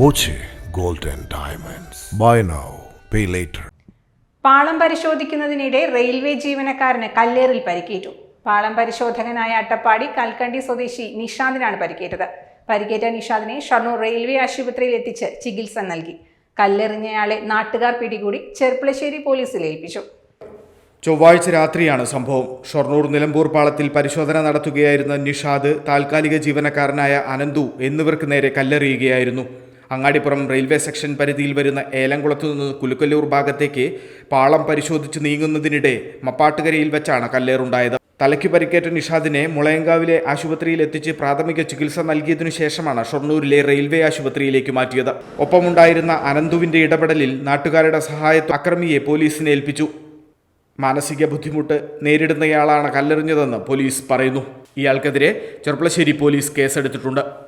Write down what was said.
Boche gold diamonds. Buy now pay later. പാളം പരിശോധിക്കുന്നതിനിടെ railway ജീവനക്കാരന് കല്ലേറിൽ പരിക്കേറ്റു. പാളം പരിശോധകനായ അട്ടപ്പാടി കൽക്കണ്ടി സ്വദേശി നിഷാദിനാണ് പരിക്കേറ്റത്. പരിക്കേറ്റ നിഷാദിനെ ഷർണൂർ റെയിൽവേ ആശുപത്രിയിൽ എത്തിച്ച് ചികിത്സ നൽകി. കല്ലെറിഞ്ഞയാളെ നാട്ടുകാർ പിടികൂടി ചെർപ്പളശ്ശേരി പോലീസിൽ ഏൽപ്പിച്ചു. ചൊവ്വാഴ്ച രാത്രിയാണ് സംഭവം. ഷൊർണൂർ നിലമ്പൂർ പാളത്തിൽ പരിശോധന നടത്തുകയായിരുന്ന നിഷാദ് താൽക്കാലിക ജീവനക്കാരനായ അനന്തു എന്നിവർക്ക് നേരെ കല്ലെറിയുകയായിരുന്നു. അങ്ങാടിപ്പുറം റെയിൽവേ സെക്ഷൻ പരിധിയിൽ വരുന്ന ഏലംകുളത്തു നിന്ന് കുലുക്കല്ലൂർ ഭാഗത്തേക്ക് പാളം പരിശോധിച്ച് നീങ്ങുന്നതിനിടെ മപ്പാട്ടുകരയിൽ വെച്ചാണ് കല്ലേറുണ്ടായത്. തലയ്ക്ക് പരിക്കേറ്റ നിഷാദിനെ മുളയങ്കാവിലെ ആശുപത്രിയിൽ എത്തിച്ച് പ്രാഥമിക ചികിത്സ നൽകിയതിനു ശേഷമാണ് ഷൊർണൂരിലെ റെയിൽവേ ആശുപത്രിയിലേക്ക് മാറ്റിയത്. ഒപ്പമുണ്ടായിരുന്ന അനന്തുവിന്റെ ഇടപെടലിൽ നാട്ടുകാരുടെ സഹായത്തോ അക്രമിയെ പോലീസിനെ ഏൽപ്പിച്ചു. മാനസിക ബുദ്ധിമുട്ട് നേരിടുന്നയാളാണ് കല്ലെറിഞ്ഞതെന്ന് പോലീസ് പറയുന്നു. ഇയാൾക്കെതിരെ ചെറുപ്പളശ്ശേരി പോലീസ് കേസെടുത്തിട്ടുണ്ട്.